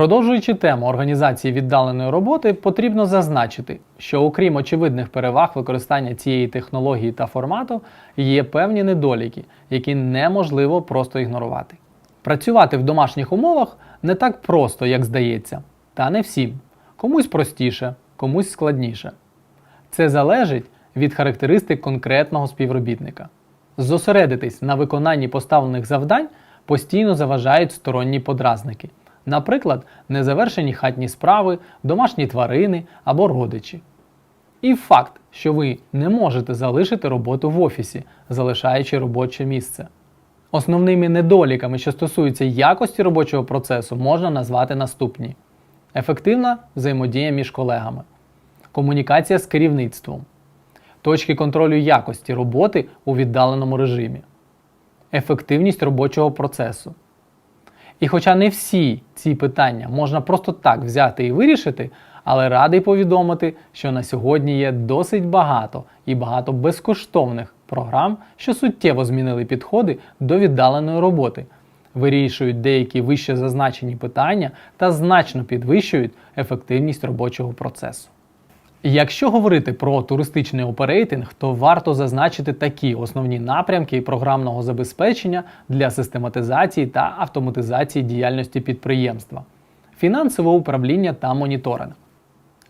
Продовжуючи тему організації віддаленої роботи, потрібно зазначити, що окрім очевидних переваг використання цієї технології та формату, є певні недоліки, які неможливо просто ігнорувати. Працювати в домашніх умовах не так просто, як здається, та не всім. Комусь простіше, комусь складніше. Це залежить від характеристик конкретного співробітника. Зосередитись на виконанні поставлених завдань постійно заважають сторонні подразники, наприклад, незавершені хатні справи, домашні тварини або родичі. І факт, що ви не можете залишити роботу в офісі, залишаючи робоче місце. Основними недоліками, що стосуються якості робочого процесу, можна назвати наступні: ефективна взаємодія між колегами, комунікація з керівництвом, точки контролю якості роботи у віддаленому режимі, ефективність робочого процесу. І хоча не всі ці питання можна просто так взяти і вирішити, але радий повідомити, що на сьогодні є досить багато і багато безкоштовних програм, що суттєво змінили підходи до віддаленої роботи, вирішують деякі вище зазначені питання та значно підвищують ефективність робочого процесу. Якщо говорити про туристичний оперейтинг, то варто зазначити такі основні напрямки програмного забезпечення для систематизації та автоматизації діяльності підприємства, фінансове управління та моніторинг.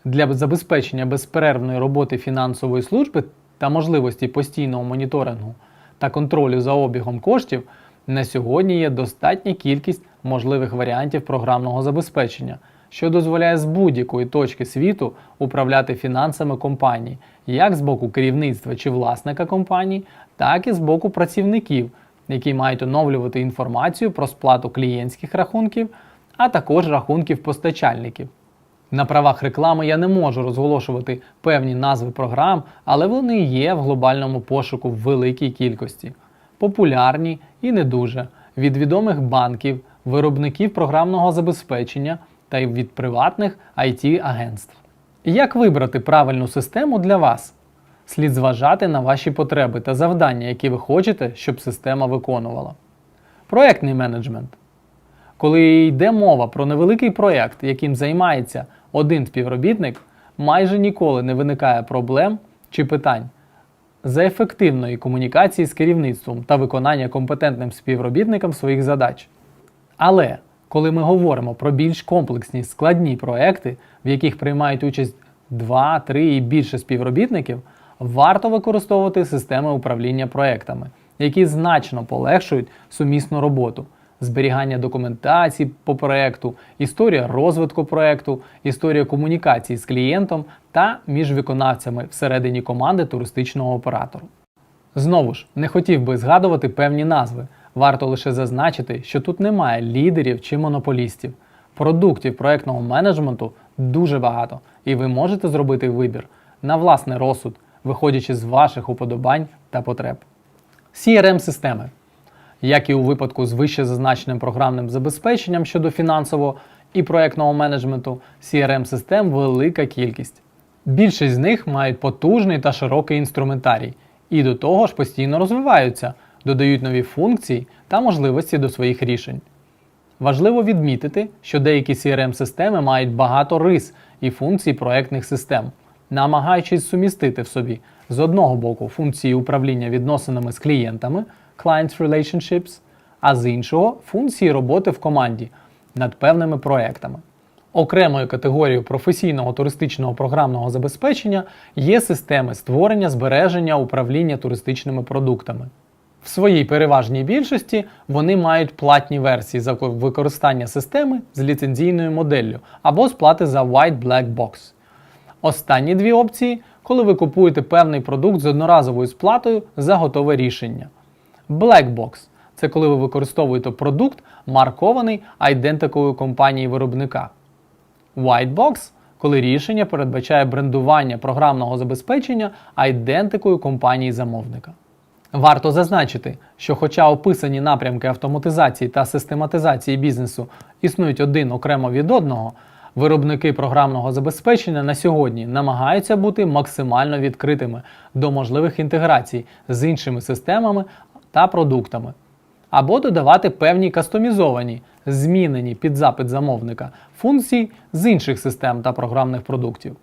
Для забезпечення безперервної роботи фінансової служби та можливості постійного моніторингу та контролю за обігом коштів на сьогодні є достатня кількість можливих варіантів програмного забезпечення, що дозволяє з будь-якої точки світу управляти фінансами компанії, як з боку керівництва чи власника компанії, так і з боку працівників, які мають оновлювати інформацію про сплату клієнтських рахунків, а також рахунків постачальників. На правах реклами я не можу розголошувати певні назви програм, але вони є в глобальному пошуку в великій кількості. Популярні і не дуже від відомих банків, виробників програмного забезпечення та й від приватних IT-агентств. Як вибрати правильну систему для вас? Слід зважати на ваші потреби та завдання, які ви хочете, щоб система виконувала. Проектний менеджмент. Коли йде мова про невеликий проєкт, яким займається один співробітник, майже ніколи не виникає проблем чи питань за ефективної комунікації з керівництвом та виконання компетентним співробітникам своїх задач. Але коли ми говоримо про більш комплексні складні проекти, в яких приймають участь 2, 3 і більше співробітників, варто використовувати системи управління проектами, які значно полегшують сумісну роботу зберігання документації по проекту, історія розвитку проекту, історія комунікації з клієнтом та між виконавцями всередині команди туристичного оператору. Знову ж, не хотів би згадувати певні назви. Варто лише зазначити, що тут немає лідерів чи монополістів. Продуктів проектного менеджменту дуже багато, і ви можете зробити вибір на власний розсуд, виходячи з ваших уподобань та потреб. CRM-системи як і у випадку з вище зазначеним програмним забезпеченням щодо фінансового і проектного менеджменту, CRM-систем велика кількість. Більшість з них мають потужний та широкий інструментарій і до того ж постійно розвиваються, додають нові функції та можливості до своїх рішень. Важливо відмітити, що деякі CRM-системи мають багато рис і функцій проектних систем, намагаючись сумістити в собі з одного боку функції управління відносинами з клієнтами Client Relationships, а з іншого функції роботи в команді над певними проектами. Окремою категорією професійного туристичного програмного забезпечення є системи створення, збереження, управління туристичними продуктами. В своїй переважній більшості вони мають платні версії за використання системи з ліцензійною моделлю або сплати за White Black Box. Останні дві опції, коли ви купуєте певний продукт з одноразовою сплатою за готове рішення. Black Box це коли ви використовуєте продукт, маркований айдентикою компанії виробника. White Box – коли рішення передбачає брендування програмного забезпечення айдентикою компанії замовника. Варто зазначити, що хоча описані напрямки автоматизації та систематизації бізнесу існують один окремо від одного, виробники програмного забезпечення на сьогодні намагаються бути максимально відкритими до можливих інтеграцій з іншими системами та продуктами, або додавати певні кастомізовані, змінені під запит замовника функції з інших систем та програмних продуктів.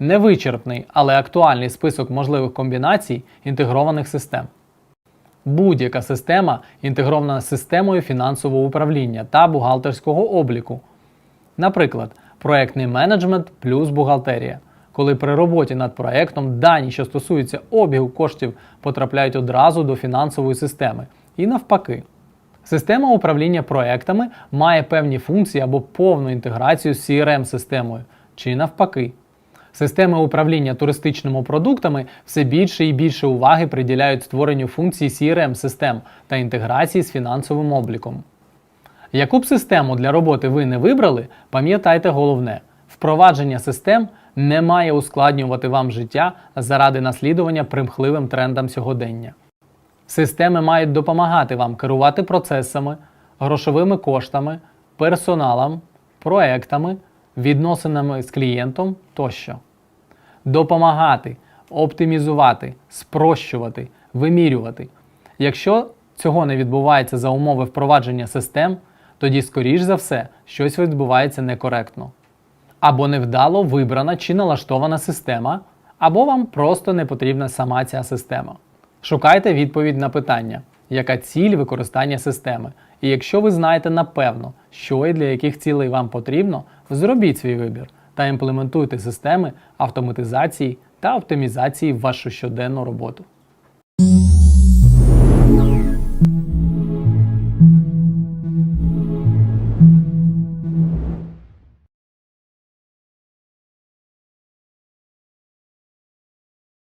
Невичерпний, але актуальний список можливих комбінацій інтегрованих систем. Будь-яка система інтегрована системою фінансового управління та бухгалтерського обліку. Наприклад, проектний менеджмент плюс бухгалтерія, коли при роботі над проектом дані, що стосуються обігу коштів, потрапляють одразу до фінансової системи, і навпаки. Система управління проектами має певні функції або повну інтеграцію з CRM-системою, чи навпаки. Системи управління туристичними продуктами все більше і більше уваги приділяють створенню функцій CRM-систем та інтеграції з фінансовим обліком. Яку б систему для роботи ви не вибрали, пам'ятайте головне: впровадження систем не має ускладнювати вам життя заради наслідування примхливим трендам сьогодення. Системи мають допомагати вам керувати процесами, грошовими коштами, персоналом, проектами, відносинами з клієнтом тощо. Допомагати, оптимізувати, спрощувати, вимірювати. Якщо цього не відбувається за умови впровадження систем, тоді, скоріш за все, щось відбувається некоректно. Або невдало вибрана чи налаштована система, або вам просто не потрібна сама ця система. Шукайте відповідь на питання, яка ціль використання системи. І якщо ви знаєте напевно, що і для яких цілей вам потрібно, зробіть свій вибір та імплементуйте системи автоматизації та оптимізації в вашу щоденну роботу.